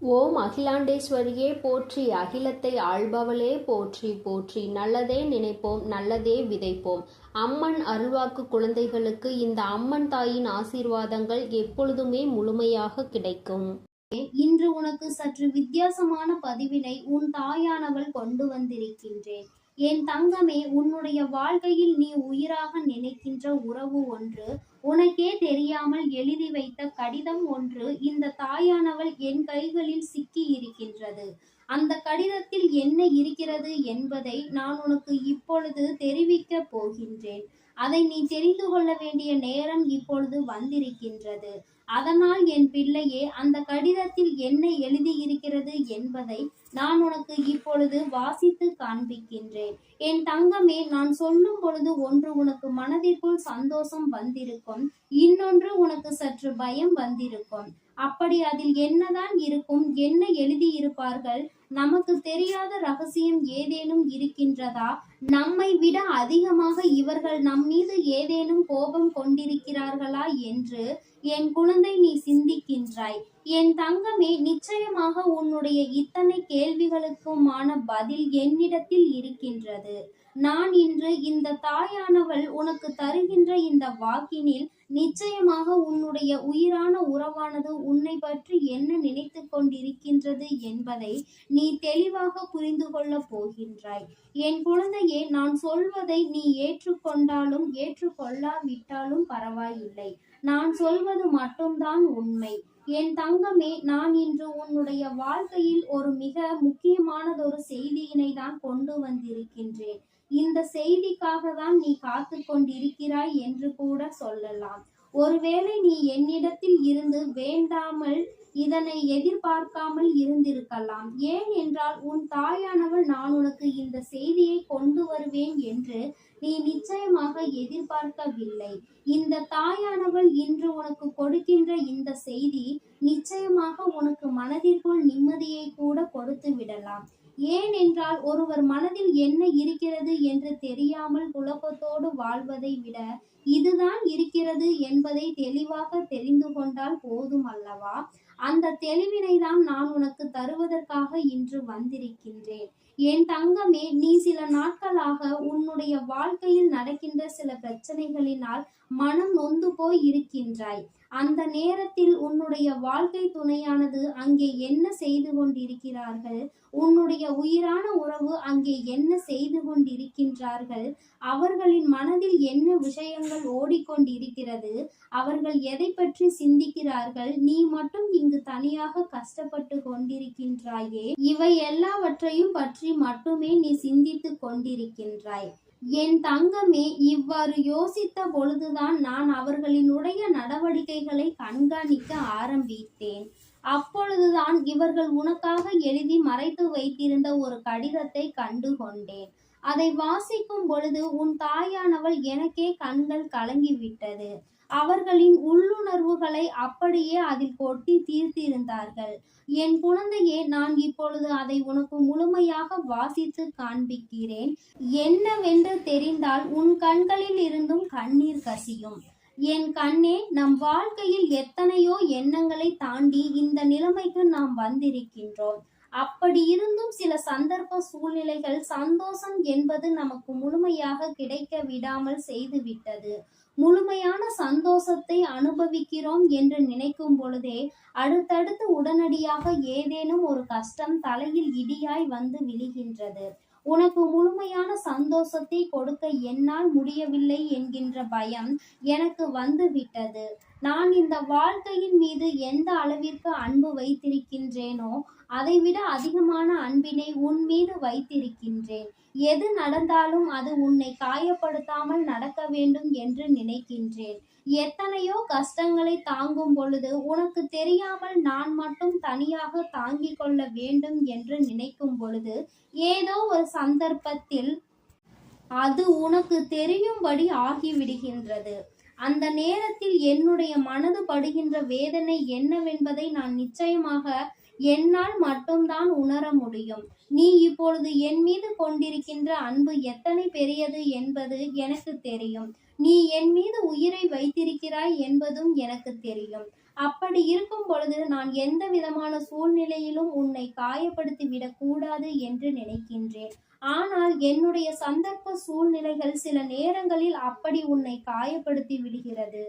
ஓம் அகிலாண்டேஸ்வரியே போற்றி. அகிலத்தை ஆள்பவளே போற்றி போற்றி. நல்லதே நினைப்போம் நல்லதே விதைப்போம். அம்மன் அருள்வாக்கு குழந்தைகளுக்கு இந்த அம்மன் தாயின் ஆசீர்வாதங்கள் எப்பொழுதுமே முழுமையாக கிடைக்கும். இன்று உனக்கு சற்று வித்தியாசமான பதிவினை உன் தாயானவள் கொண்டு வந்திருக்கின்றேன். என் தங்கமே உன்னுடைய வாழ்க்கையில் நீ உயிராக நினைக்கின்ற உறவு ஒன்று உனக்கே தெரியாமல் எழுதி வைத்த கடிதம் ஒன்று இந்த தாயானவள் என் கைகளில் சிக்கி இருக்கின்றது அந்த கடிதத்தில் என்ன இருக்கிறது என்பதை நான் உனக்கு இப்பொழுது தெரிவிக்க போகின்றேன். அதை நீ தெரிந்து கொள்ள வேண்டிய நேரம் இப்பொழுது வந்திருக்கின்றது. அதனால் என் பிள்ளையே அந்த கடிதத்தில் என்ன எழுதியிருக்கிறது என்பதை நான் உனக்கு இப்பொழுது வாசித்து காண்பிக்கின்றேன். என் தங்கமே நான் சொல்லும் பொழுது ஒன்று உனக்கு மனதிற்குள் சந்தோஷம் வந்திருக்கும் இன்னொன்று உனக்கு சற்று பயம் வந்திருக்கும். அப்படி அதில் என்னதான் இருக்கும் என்ன எழுதியிருப்பார்கள் நமக்கு தெரியாத ரகசியம் ஏதேனும் இருக்கின்றதா? நம்மை விட அதிகமாக இவர்கள் நம் மீது ஏதேனும் கோபம் கொண்டிருக்கிறார்களா என்று என் குழந்தை நீ சிந்திக்கின்றாய். என் தங்கமே நிச்சயமாக உன்னுடைய இத்தனை கேள்விகளுக்குமான பதில் என்னிடத்தில் இருக்கின்றது. நான் இன்று இந்த தாயானவள் உனக்கு தருகின்ற இந்த வாக்கினில் நிச்சயமாக உன்னுடைய உயிரான உறவானது உன்னை பற்றி என்ன நினைத்து கொண்டிருக்கின்றது என்பதை நீ தெளிவாக புரிந்து கொள்ளப் போகின்றாய். என் குழந்தையே நான் சொல்வதை நீ ஏற்றுக்கொண்டாலும் ஏற்றுக்கொள்ளாவிட்டாலும் பரவாயில்லை. நான் சொல்வது மட்டும்தான் உண்மை. என் தங்கமே நான் இன்று உன்னுடைய வாழ்க்கையில் ஒரு மிக முக்கியமானதொரு செய்தியினை தான் கொண்டு வந்திருக்கின்றேன். இந்த செய்திக்காக தான் நீ காத்து கொண்டிருக்கிறாய் என்று கூட சொல்லலாம். ஒருவேளை நீ என்னிடத்தில் இருந்து வேண்டாமல் இதனை எதிர்பார்க்காமல் இருந்திருக்கலாம். ஏன் என்றால் உன் தாயானவள் நான் உனக்கு இந்த செய்தியை கொண்டு வருவேன் என்று நீ நிச்சயமாக எதிர்பார்க்கவில்லை. இந்த தாயானவள் இன்று உனக்கு கொடுக்கின்ற இந்த செய்தி நிச்சயமாக உனக்கு மனதிற்குள் நிம்மதியை கூட கொடுத்து விடலாம். ஏன் என்றால் ஒருவர் மனதில் என்ன இருக்கிறது என்று தெரியாமல் குழப்பத்தோடு வாழ்வதை விட இதுதான் இருக்கிறது என்பதை தெளிவாக தெரிந்து கொண்டால் போதும் அல்லவா? அந்த தெளிவினை தான் நான் உனக்கு தருவதற்காக இன்று வந்திருக்கின்றேன். என் தங்கமே நீ சில நாட்களாக உன்னுடைய வாழ்க்கையில் நடக்கின்ற சில பிரச்சனைகளினால் மனம் நொந்து போய் இருக்கின்றாய். அந்த நேரத்தில் உன்னுடைய வாழ்க்கை துணையானது அங்கே என்ன செய்து கொண்டிருக்கிறார்கள்? உன்னுடைய உயிரான உறவு அங்கே என்ன செய்து கொண்டிருக்கின்றார்கள்? அவர்களின் மனதில் என்ன விஷயங்கள் ஓடிக்கொண்டிருக்கிறது? அவர்கள் எதை பற்றி சிந்திக்கிறார்கள்? நீ மட்டும் இங்கு தனியாக கஷ்டப்பட்டு கொண்டிருக்கின்றாயே. இவை எல்லாவற்றையும் பற்றி மட்டுமே நீ சிந்தித்து கொண்டிருக்கின்றாய். என் தங்கமே இவ்வாறு யோசித்த பொழுதுதான் நான் அவர்களினுடைய நடவடிக்கைகளை கண்காணிக்க ஆரம்பித்தேன். அப்பொழுதுதான் இவர்கள் உனக்காக எழுதி மறைத்து வைத்திருந்த ஒரு கடிதத்தை கண்டு கொண்டேன் அதை வாசிக்கும் பொழுது உன் தாயானவள் எனக்கே கண்கள் கலங்கிவிட்டது. அவர்களின் உள்ளுணர்வுகளை அப்படியே அதில் கொட்டி தீர்த்திருந்தார்கள். என் குழந்தையே நான் இப்பொழுது அதை உனக்கு முழுமையாக வாசித்து காண்பிக்கிறேன். என்னவென்று தெரிந்தால் உன் கண்களில் இருந்தும் கண்ணீர் கசியும். என் கண்ணே நம் வாழ்க்கையில் எத்தனையோ எண்ணங்களை தாண்டி இந்த நிலைமைக்கு நாம் வந்திருக்கின்றோம். அப்படி இருந்தும் சில சந்தர்ப்ப சூழ்நிலைகள் சந்தோஷம் என்பது நமக்கு முழுமையாக கிடைக்க விடாமல் செய்துவிட்டது. முழுமையான சந்தோஷத்தை அனுபவிக்கிறோம் என்று நினைக்கும் பொழுதே அடுத்தடுத்து உடனடியாக ஏதேனும் ஒரு கஷ்டம் தலையில் இடியாய் வந்து விழுகின்றது. உனக்கு முழுமையான சந்தோஷத்தை கொடுக்க என்னால் முடியவில்லை என்கின்ற பயம் எனக்கு வந்து விட்டது. நான் இந்த வாழ்க்கையின் மீது எந்த அளவிற்கு அன்பு வைத்திருக்கின்றேனோ அதைவிட அதிகமான அன்பினை உன் மீது வைத்திருக்கின்றேன். எது நடந்தாலும் அது உன்னை காயப்படுத்தாமல் நடக்க வேண்டும் என்று நினைக்கின்றேன். எத்தனையோ கஷ்டங்களை தாங்கும் பொழுது உனக்கு தெரியாமல் நான் மட்டும் தனியாக தாங்கிக் கொள்ள வேண்டும் என்று நினைக்கும் பொழுது ஏதோ ஒரு சந்தர்ப்பத்தில் அது உனக்கு தெரியும்படி ஆகிவிடுகின்றது. அந்த நேரத்தில் என்னுடைய மனது படுகின்ற வேதனை என்னவென்பதை நான் நிச்சயமாக என்னால் மட்டும்தான் உணர முடியும். நீ இப்பொழுது என் மீது கொண்டிருக்கின்ற அன்பு எத்தனை பெரியது என்பது எனக்கு தெரியும். நீ என் மீது உயிரை வைத்திருக்கிறாய் என்பதும் எனக்கு தெரியும். அப்படி இருக்கும் பொழுது நான் எந்த விதமான சூழ்நிலையிலும் உன்னை காயப்படுத்தி விடக்கூடாது என்று நினைக்கின்றேன். ஆனால் என்னுடைய சந்தர்ப்ப சூழ்நிலைகள் சில நேரங்களில் அப்படி உன்னை காயப்படுத்தி விடுகிறது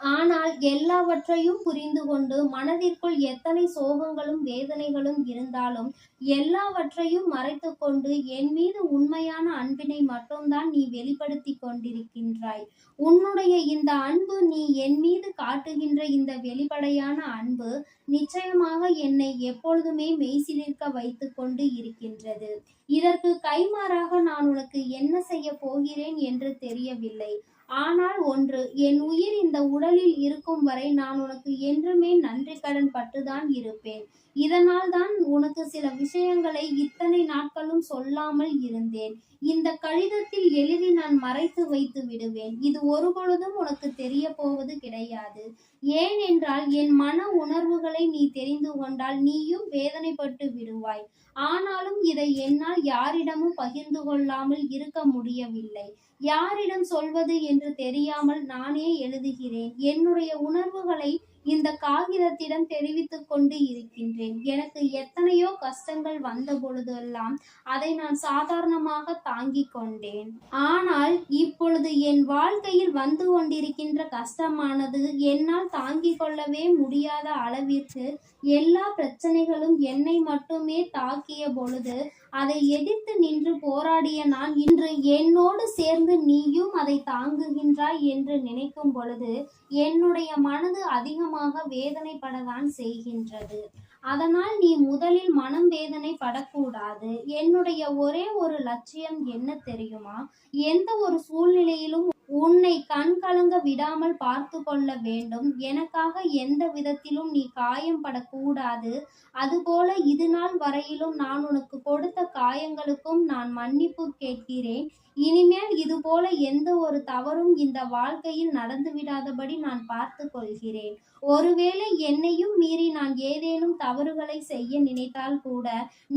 ஆனால் எல்லாவற்றையும் புரிந்து கொண்டு மனதிற்குள் எத்தனை சோகங்களும் வேதனைகளும் இருந்தாலும் எல்லாவற்றையும் மறைத்து கொண்டு என் மீது உண்மையான அன்பினை மட்டும்தான் நீ வெளிப்படுத்தி கொண்டிருக்கின்றாய். உன்னுடைய இந்த அன்பு நீ என் மீது காட்டுகின்ற இந்த வெளிப்படையான அன்பு நிச்சயமாக என்னை எப்பொழுதுமே மெய்சிலிருக்க வைத்து கொண்டு இருக்கின்றது. இதற்கு கைமாறாக நான் உனக்கு என்ன செய்ய போகிறேன் என்று தெரியவில்லை. ஆனால் ஒன்று என் உயிர் இந்த உடலில் இருக்கும் வரை நான் உனக்கு என்றுமே நன்றி கடன் பட்டுதான் இருப்பேன். இதனால் தான் உனக்கு சில விஷயங்களை இத்தனை நாட்களும் சொல்லாமல் இருந்தேன். இந்த கடிதத்தில் எழுதி நான் மறைத்து வைத்து விடுவேன். இது ஒருபொழுதும் உனக்கு தெரிய போவது கிடையாது. ஏன் என்றால் என் மன உணர்வுகளை நீ தெரிந்து கொண்டால் நீயும் வேதனைப்பட்டு விடுவாய். ஆனாலும் இதை என்னால் யாரிடமும் பகிர்ந்து கொள்ளாமல் இருக்க முடியவில்லை. யாரிடம் சொல்வது என்று தெரியாமல் நானே எழுதுகிறேன். என்னுடைய உணர்வுகளை இந்த காகிதத்திடம் தெரிவித்துக் கொண்டு இருக்கின்றேன். எனக்கு எத்தனையோ கஷ்டங்கள் வந்த பொழுதெல்லாம் அதை நான் சாதாரணமாக தாங்கிக் கொண்டேன். ஆனால் இப்பொழுது என் வாழ்க்கையில் வந்து கொண்டிருக்கின்ற கஷ்டமானது என்னால் தாங்கிக் கொள்ளவே முடியாத அளவிற்கு எல்லா பிரச்சனைகளும் என்னை மட்டுமே தாக்கிய பொழுது அதை எதிர்த்து நின்று போராடிய நான் இன்று என்னோடு சேர்ந்து நீயும் அதை தாங்குகின்றாய் என்று நினைக்கும் பொழுது என்னுடைய மனது அதிகமாக வேதனைப்படத்தான் செய்கின்றது. அதனால் நீ முதலில் மனம் வேதனை படக்கூடாது என்னுடைய ஒரே ஒரு லட்சியம் என்ன தெரியுமா? எந்த ஒரு சூழ்நிலையிலும் விடாமல் பார்த்து கொள்ள வேண்டும். எனக்காக எந்த விதத்திலும் நீ காயம் படக்கூடாது அதுபோல இது நாள் வரையிலும் நான் உனக்கு கொடுத்த காயங்களுக்கும் நான் மன்னிப்பு கேட்கிறேன். இனிமேல் இது போல எந்த ஒரு தவறும் இந்த வாழ்க்கையில் நடந்து விடாதபடி நான் பார்த்து கொள்கிறேன். ஒருவேளை என்னையும் மீறி நான் ஏதேனும் தவறுகளை செய்ய நினைத்தால் கூட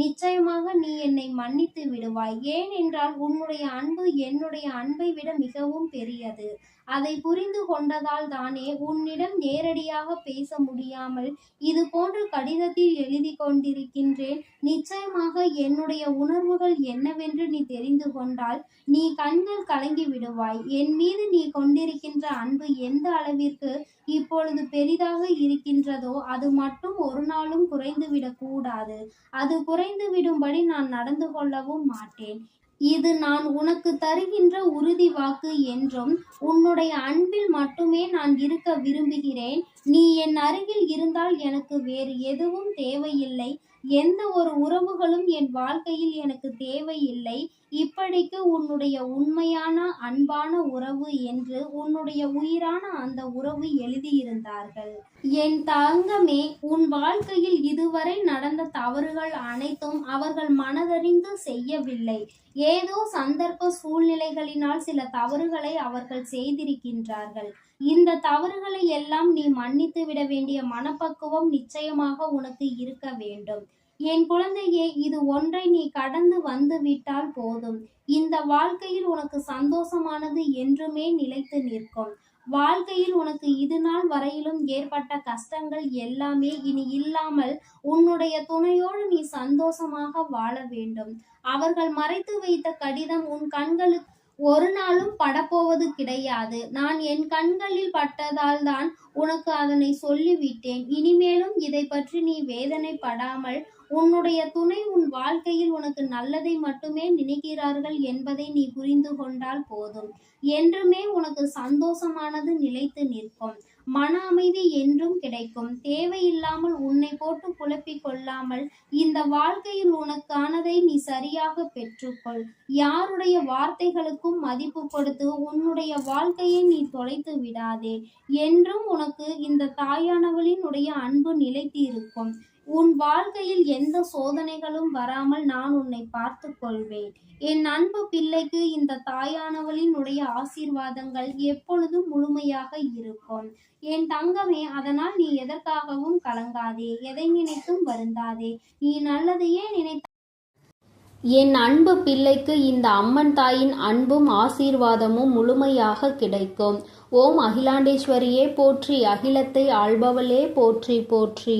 நிச்சயமாக நீ என்னை மன்னித்து விடுவாய். ஏன் என்றால் உன்னுடைய அன்பு என்னுடைய அன்பை விட மிகவும் பெரியது. அதை புரிந்து கொண்டதால் தானே உன்னிடம் நேரடியாக பேச முடியாமல் இது போன்ற கடிதத்தில் எழுதி கொண்டிருக்கின்றேன். நிச்சயமாக என்னுடைய உணர்வுகள் என்னவென்று நீ தெரிந்து கொண்டால் நீ கண்கள் கலங்கி விடுவாய். என் மீது நீ கொண்டிருக்கின்ற அன்பு எந்த அளவிற்கு இப்பொழுது பெரிதாக இருக்கின்றதோ அது மட்டும் ஒரு நாளும் குறைந்து விடக்கூடாது. அது குறைந்து விடும்படி நான் நடந்து கொள்ளவும் மாட்டேன். இது நான் உனக்கு தருகின்ற உறுதி வாக்கு என்றும் உன்னுடைய அன்பில் மட்டுமே நான் இருக்க விரும்புகிறேன். நீ என் அருகில் இருந்தால் எனக்கு வேறு எதுவும் தேவையில்லை. எந்த ஒரு உறவுகளும் என் வாழ்க்கையில் எனக்கு தேவையில்லை. இப்படிக்கு உன்னுடைய உண்மையான அன்பான உறவு என்று உன்னுடைய உயிரான அந்த உறவு எழுதியிருந்தார்கள். என் தங்கமே உன் வாழ்க்கையில் இதுவரை நடந்த தவறுகள் அனைத்தும் அவர்கள் மனதறிந்து செய்யவில்லை. ஏதோ சந்தர்ப்ப சூழ்நிலைகளினால் சில தவறுகளை அவர்கள் செய்திருக்கின்றார்கள். இந்த தவறுகளை எல்லாம் நீ மன்னித்து விட வேண்டிய மனப்பக்குவம் நிச்சயமாக உனக்கு இருக்க வேண்டும். என் குழந்தையே இது ஒன்றை நீ கடந்து வந்து விட்டால் போதும். இந்த வாழ்க்கையில் உனக்கு சந்தோஷமானது என்றுமே நிலைத்து நிற்கும். வாழ்க்கையில் உனக்கு இது நாள் வரையிலும் ஏற்பட்ட கஷ்டங்கள் எல்லாமே இனி இல்லாமல் உன்னுடைய துணையோடு நீ சந்தோஷமாக வாழ வேண்டும். அவர்கள் மறைத்து வைத்த கடிதம் உன் கண்களுக்கு ஒரு நாளும் படப்போவது கிடையாது. நான் என் கண்களில் பட்டதால் தான் உனக்கு அதனை சொல்லிவிட்டேன். இனிமேலும் இதை பற்றி நீ வேதனைப்படாமல் உன்னுடைய துணை உன் வாழ்க்கையில் உனக்கு நல்லதை மட்டுமே நினைக்கிறார்கள் என்பதை நீ புரிந்து கொண்டால் போதும். என்றுமே உனக்கு சந்தோஷமானது நிலைத்து நிற்கும். மன அமைதி என்றும் கிடைக்கும். தேவையில்லாமல் உன்னை போட்டு குழப்பிக் கொள்ளாமல் இந்த வாழ்க்கையில் உனக்கானதை நீ சரியாக பெற்றுக்கொள். யாருடைய வார்த்தைகளுக்கும் மதிப்பு கொடுத்து உன்னுடைய வாழ்க்கையை நீ தொலைத்து விடாதே. என்றும் உனக்கு இந்த தாயானவளினுடைய அன்பு நிலைத்து இருக்கும். உன் வாழ்க்கையில் எந்த சோதனைகளும் வராமல் நான் உன்னை பார்த்து கொள்வேன் என் அன்பு பிள்ளைக்கு இந்த தாயானவளினுடைய ஆசீர்வாதங்கள் எப்பொழுதும் முழுமையாக இருக்கும். என் தங்கமே அதனால் நீ எதற்காகவும் கலங்காதே எதை நினைத்தும் வருந்தாதே. நீ நல்லதையே நினை என் அன்பு பிள்ளைக்கு இந்த அம்மன் தாயின் அன்பும் ஆசீர்வாதமும் முழுமையாக கிடைக்கும். ஓம் அகிலாண்டேஸ்வரியே போற்றி அகிலத்தை ஆள்பவளே போற்றி போற்றி.